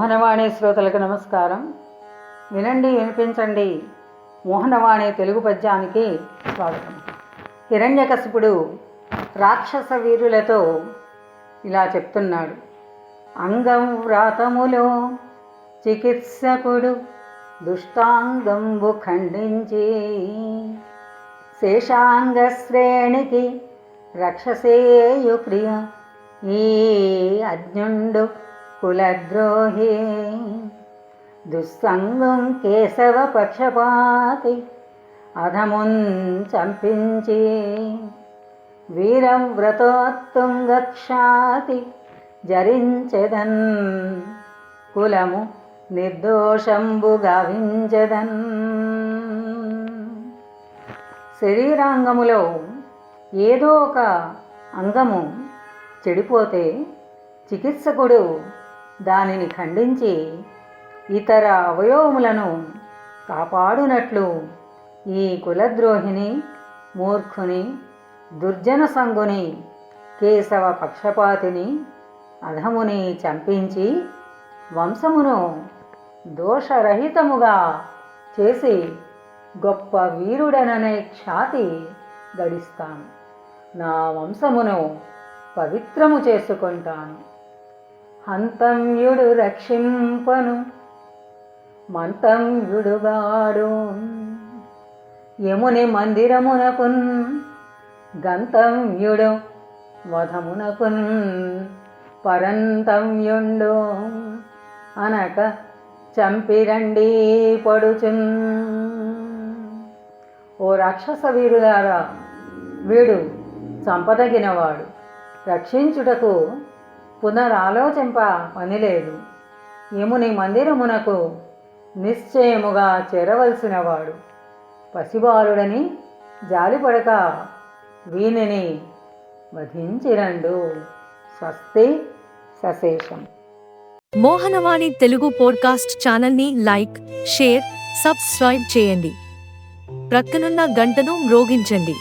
మోహనవాణి శ్రోతలకు నమస్కారం. వినండి వినిపించండి. మోహనవాణి తెలుగు పద్యానికి స్వాగతం. హిరణ్యకశిపుడు రాక్షస వీరులతో ఇలా చెప్తున్నాడు. అంగం వ్రాతములో చికిత్సకుడు దుష్టాంగంబు ఖండించి శేషాంగ శ్రేణికి రక్షసేయు ప్రియ ఈ అజ్ఞుండు కులద్రోహి దుస్సంగం కేశవ పక్షపాతి అధమున్ చంపించి వీరం వ్రతోత్తుంగక్షాతి జరించెదన్ కులము నిర్దోషంబు గావించదన్. శరీరాంగములో ఏదో ఒక అంగము చెడిపోతే చికిత్సకుడు దానిని ఖండించి ఇతర అవయవములను కాపాడునట్లు ఈ కులద్రోహిని మూర్ఖుని దుర్జన సంగుని కేశవ పక్షపాతిని అధముని చంపించి వంశమును దోషరహితముగా చేసి గొప్ప వీరుడననే ఖ్యాతి గడిస్తాను. నా వంశమును పవిత్రము చేసుకుంటాను. హంతమ్యుడు రక్షింపను మంతమ్యుడుగాడు యముని మందిరమునకున్ గంతమ్యుడు వధమునకున్ పరంతమ్యుండు అనక చంపిరండి పడుచున్. ఓ రాక్షస వీరులారా వీడు చంపదగినవాడు. రక్షించుటకు పునరాలోచింప పనిలేదు. యముని మందిరమునకు నిశ్చయముగా చేరవలసినవాడు. పసిబాలుడని జాలిపడక వీనిని వధించిరండు. స్వస్తి సశేషం. మోహనవాణి తెలుగు పోడ్కాస్ట్ ఛానల్ని లైక్ షేర్ సబ్స్క్రైబ్ చేయండి. ప్రక్కనున్న గంటను మ్రోగించండి.